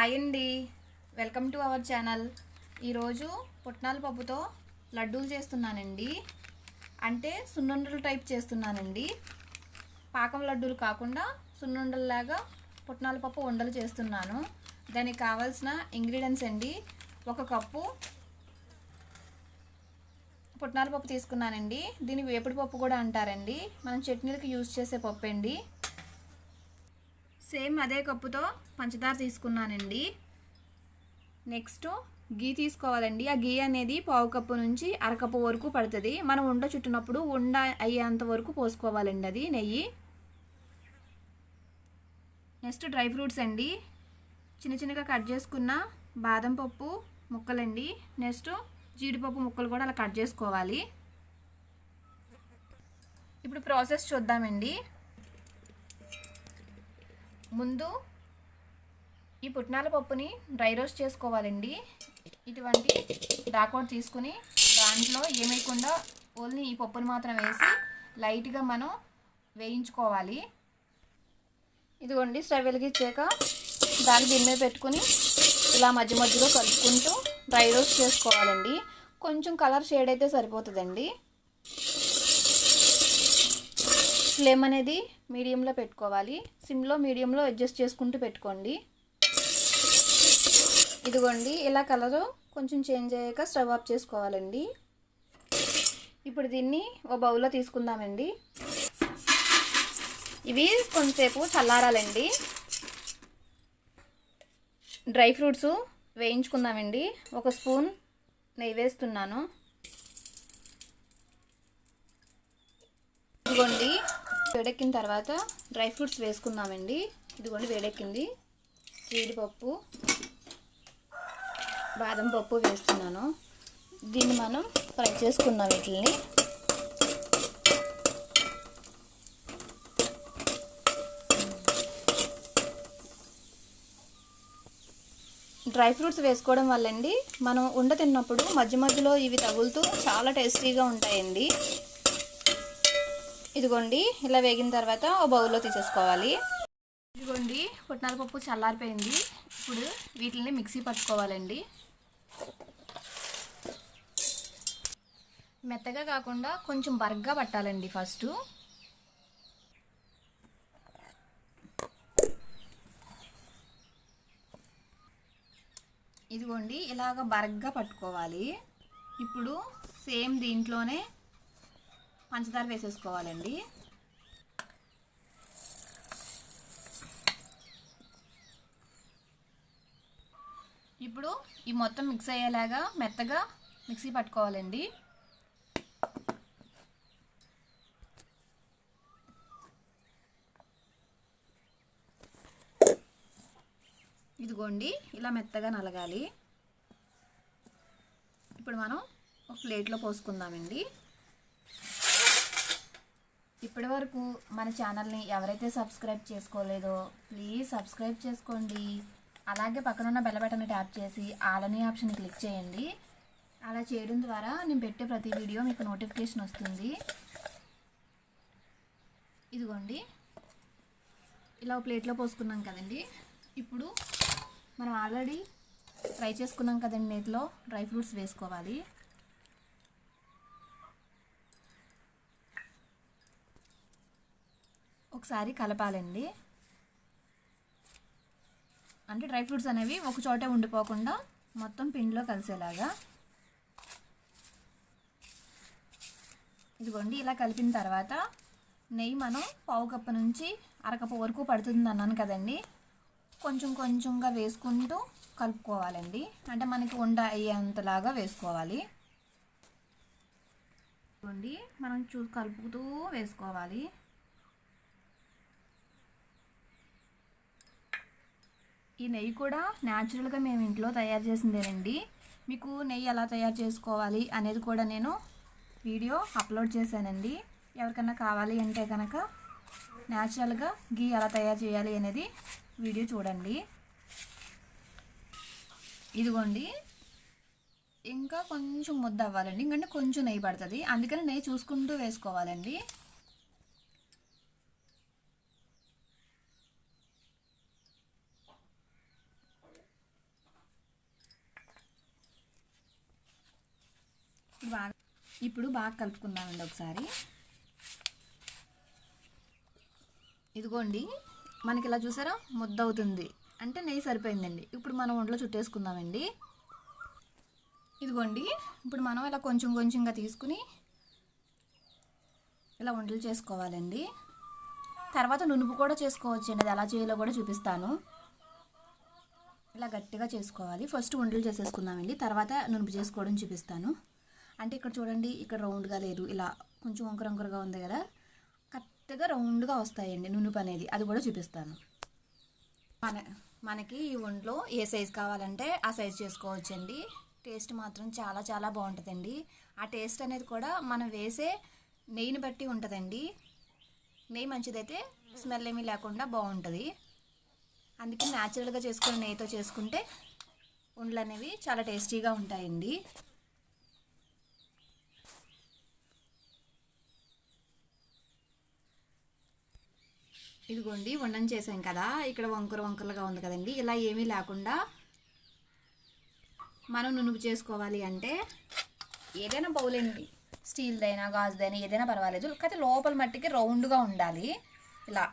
Hi అండి. Welcome to our channel. ఈరోజు పుట్నాల పప్పుతో లడ్డూలు చేస్తున్నానండి. అంటే సున్నుండలు టైప్ చేస్తున్నానండి. పాకం లడ్డూలు కాకుండా సున్నుండల్లాగా పుట్నాల పప్పు ఉండలు చేస్తున్నాను. దానికి కావాల్సిన ఇంగ్రీడియంట్స్ అండి. ఒక కప్పు పుట్నాల పప్పు తీసుకున్నానండి. దీన్ని వేపుడు పప్పు కూడా అంటారండి. మనం చట్నీలకు యూజ్ చేసే పప్పు అండి సేమ్ అదే కప్పుతో పంచదార తీసుకున్నానండి. నెక్స్ట్ గీ తీసుకోవాలండి. ఆ గీ అనేది పావు కప్పు నుంచి అరకప్పు వరకు పడుతుంది. మనం ఉండ చుట్టినప్పుడు ఉండ అయ్యేంత వరకు పోసుకోవాలండి అది నెయ్యి. నెక్స్ట్ డ్రై ఫ్రూట్స్ అండి. చిన్న చిన్నగా కట్ చేసుకున్న బాదం పప్పు ముక్కలండి. నెక్స్ట్ జీడిపప్పు ముక్కలు కూడా అలా కట్ చేసుకోవాలి. ఇప్పుడు ప్రాసెస్ చూద్దామండి. ముందు ఈ పుట్నాల పప్పుని డ్రై రోస్ట్ చేసుకోవాలండి. ఇటువంటి దాకోట్ తీసుకుని దాంట్లో ఏమేయకుండా ఓన్లీ ఈ పప్పుని మాత్రం వేసి లైట్గా మనం వేయించుకోవాలి. ఇదిగోండి స్టవ్ వెలిగించాక దాన్ని దీని మీద పెట్టుకుని ఇలా మధ్య మధ్యలో కలుపుకుంటూ డ్రై రోస్ట్ చేసుకోవాలండి. కొంచెం కలర్ షేడ్ అయితే సరిపోతుందండి. ఫ్లేమ్ అనేది మీడియంలో పెట్టుకోవాలి. సిమ్లో మీడియంలో అడ్జస్ట్ చేసుకుంటూ పెట్టుకోండి. ఇదిగోండి ఇలా కలరు కొంచెం చేంజ్ అయ్యాక స్టవ్ ఆఫ్ చేసుకోవాలండి. ఇప్పుడు దీన్ని ఓ బౌల్లో తీసుకుందామండి. ఇవి కొంతసేపు చల్లారాలండి. Dry fruits వేయించుకుందామండి. ఒక స్పూన్ నెయ్యి వేస్తున్నాను. ఇదిగోండి వేడెక్కిన తర్వాత డ్రై ఫ్రూట్స్ వేసుకుందామండి. ఇదిగోండి వేడెక్కింది. జీడిపప్పు బాదం పప్పు వేస్తున్నాను. దీన్ని మనం ఫ్రై చేసుకుందాం వీటిని డ్రై ఫ్రూట్స్ వేసుకోవడం వల్లండి మనం ఉండ తిన్నప్పుడు మధ్య మధ్యలో ఇవి తగులుతూ చాలా టేస్టీగా ఉంటాయండి. ఇదిగోండి ఇలా వేగిన తర్వాత ఓ బౌల్లో తీసేసుకోవాలి. ఇదిగోండి పుట్నాల పప్పు చల్లారిపోయింది. ఇప్పుడు వీటిని మిక్సీ పట్టుకోవాలండి. మెత్తగా కాకుండా కొంచెం బరగ్గా పట్టాలండి ఫస్ట్. ఇదిగోండి ఇలాగ బరగ్గా పట్టుకోవాలి. ఇప్పుడు సేమ్ దీంట్లోనే పంచదార వేసేసుకోవాలండి. ఇప్పుడు ఈ మొత్తం మిక్స్ అయ్యేలాగా మెత్తగా మిక్సీ పట్టుకోవాలండి. ఇదిగోండి ఇలా మెత్తగా నలగాలి. ఇప్పుడు మనం ఒక ప్లేట్లో పోసుకుందామండి. ఇప్పటి వరకు మన ఛానల్ని ఎవరైతే సబ్స్క్రైబ్ చేసుకోలేదో ప్లీజ్ సబ్స్క్రైబ్ చేసుకోండి. అలాగే పక్కనున్న బెల్ బటన్ని ట్యాప్ చేసి ఆలని ఆప్షన్ క్లిక్ చేయండి. అలా చేయడం ద్వారా నేను పెట్టే ప్రతి వీడియో మీకు నోటిఫికేషన్ వస్తుంది. ఇదిగోండి. ఇలా ప్లేట్లో పోసుకున్నాం కదండి. ఇప్పుడు మనం ఆల్రెడీ ఫ్రై చేసుకున్నాం కదండి నేతిలో డ్రై ఫ్రూట్స్ వేసుకోవాలి. ఒకసారి కలపాలండి. అంటే డ్రై ఫ్రూట్స్ అనేవి ఒక చోటే ఉండిపోకుండా మొత్తం పిండిలో కలిసేలాగా. ఇదిగోండి ఇలా కలిపిన తర్వాత నెయ్యి మనం పావు కప్పు నుంచి అరకప్పు వరకు పడుతుంది అన్నాను కదండి. కొంచెం కొంచెంగా వేసుకుంటూ కలుపుకోవాలండి. అంటే మనకి ఉండ అయ్యేంతలాగా వేసుకోవాలి. ఇదిగోండి మనం చూ కలుపుతూ వేసుకోవాలి. ఈ నెయ్యి కూడా న్యాచురల్గా మేము ఇంట్లో తయారు చేసిందేనండి. మీకు నెయ్యి ఎలా తయారు చేసుకోవాలి అనేది కూడా నేను వీడియో అప్లోడ్ చేశానండి. ఎవరికన్నా కావాలి అంటే కనుక న్యాచురల్గా గీ ఎలా తయారు చేయాలి అనేది వీడియో చూడండి. ఇదిగోండి. ఇంకా కొంచెం ముద్ద అవ్వాలండి. ఇంకంటే కొంచెం నెయ్యి పడుతుంది. అందుకని నెయ్యి చూసుకుంటూ వేసుకోవాలండి. బాగా ఇప్పుడు బాగా కలుపుకుందామండి ఒకసారి. ఇదిగోండి మనకి ఇలా చూసారా? ముద్ద అవుతుంది అంటే నెయ్యి సరిపోయిందండి. ఇప్పుడు మనం ఒంట్లో చుట్టేసుకుందామండి. ఇదిగోండి ఇప్పుడు మనం ఇలా కొంచెం కొంచెంగా తీసుకుని ఇలా వంటలు చేసుకోవాలండి. తర్వాత నునుపు కూడా చేసుకోవచ్చండి. అది ఎలా చేయాలో కూడా చూపిస్తాను. ఇలా గట్టిగా చేసుకోవాలి. ఫస్ట్ వంటలు చేసేసుకుందామండి. తర్వాత నునుపు చేసుకోవడం చూపిస్తాను. అంటే ఇక్కడ చూడండి ఇక్కడ రౌండ్గా లేదు. ఇలా కొంచెం వంకర వంకరగా ఉంది కదా. కరెక్ట్గా రౌండ్గా వస్తాయండి నునుపు అనేది. అది కూడా చూపిస్తాను. మన మనకి ఈ ఒంట్లో ఏ సైజ్ కావాలంటే ఆ సైజ్ చేసుకోవచ్చండి. టేస్ట్ మాత్రం చాలా చాలా బాగుంటుందండి. ఆ టేస్ట్ అనేది కూడా మనం వేసే నెయ్యిని బట్టి ఉంటుందండి. నెయ్యి మంచిదైతే స్మెల్ ఏమీ లేకుండా బాగుంటుంది. అందుకే న్యాచురల్గా చేసుకుని నెయ్యితో చేసుకుంటే ఉండలు అనేవి చాలా టేస్టీగా ఉంటాయండి. ఇదిగోండి వండని చేసాం కదా. ఇక్కడ వంకర వంకరలుగా ఉంది కదండి. ఇలా ఏమీ లేకుండా మనం నునుపు చేసుకోవాలి అంటే ఏదైనా బౌలండి. స్టీల్దైనా గాజుదైనా ఏదైనా పర్వాలేదు. కాకపోతే లోపల మట్టికి రౌండ్గా ఉండాలి. ఇలా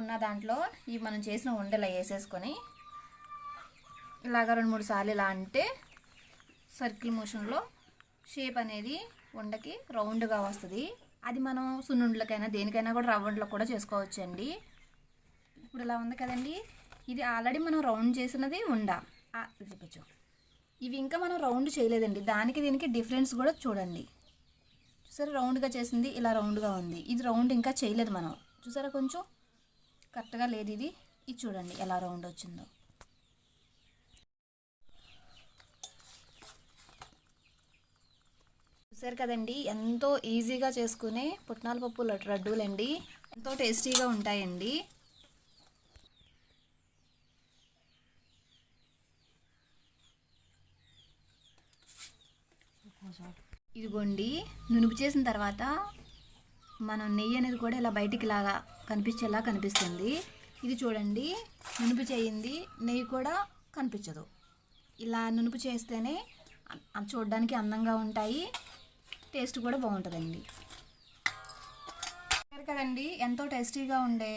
ఉన్న దాంట్లో ఈ మనం చేసిన ఉండలు వేసేసుకొని ఇలాగ రెండు మూడు సార్లు ఇలా అంటే సర్కిల్ మోషన్లో షేప్ అనేది ఉండకి రౌండ్గా వస్తుంది. అది మనం సున్నుండ్లకైనా దేనికైనా కూడా రవ్వండ్లకు కూడా చేసుకోవచ్చు అండి ఇప్పుడు ఇలా ఉంది కదండి. ఇది ఆల్రెడీ మనం రౌండ్ చేసినది ఉండ. చూపించు ఇవి ఇంకా మనం రౌండ్ చేయలేదండి. దానికి దీనికి డిఫరెన్స్ కూడా చూడండి. చూసారా? రౌండ్గా చేసింది ఇలా రౌండ్గా ఉంది. ఇది రౌండ్ ఇంకా చేయలేదు మనం. చూసారా కొంచెం? కరెక్ట్గా లేదు ఇది. ఇది చూడండి ఎలా రౌండ్ వచ్చిందో. చూసారు కదండి. ఎంతో ఈజీగా చేసుకునే పుట్నాల పప్పు లడ్డూలండి. ఎంతో టేస్టీగా ఉంటాయండి. ఇదిగోండి నునుపు చేసిన తర్వాత మనం నెయ్యి అనేది కూడా ఇలా బయటికి లాగా కనిపించేలా కనిపిస్తుంది. ఇది చూడండి నునుపు చేయింది నెయ్యి కూడా కనిపించదు. ఇలా నునుపు చేస్తేనే చూడడానికి అందంగా ఉంటాయి. టేస్ట్ కూడా బాగుంటుందండి. కదండి ఎంతో టేస్టీగా ఉండే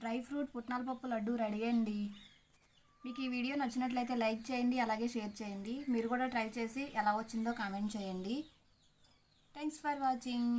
డ్రై ఫ్రూట్ పుట్నాల పప్పు లడ్డు రెడీ అండి. మీకు ఈ వీడియో నచ్చినట్లయితే లైక్ చేయండి అలాగే షేర్ చేయండి. మీరు కూడా ట్రై చేసి ఎలా వచ్చిందో కామెంట్ చేయండి. Thanks for watching.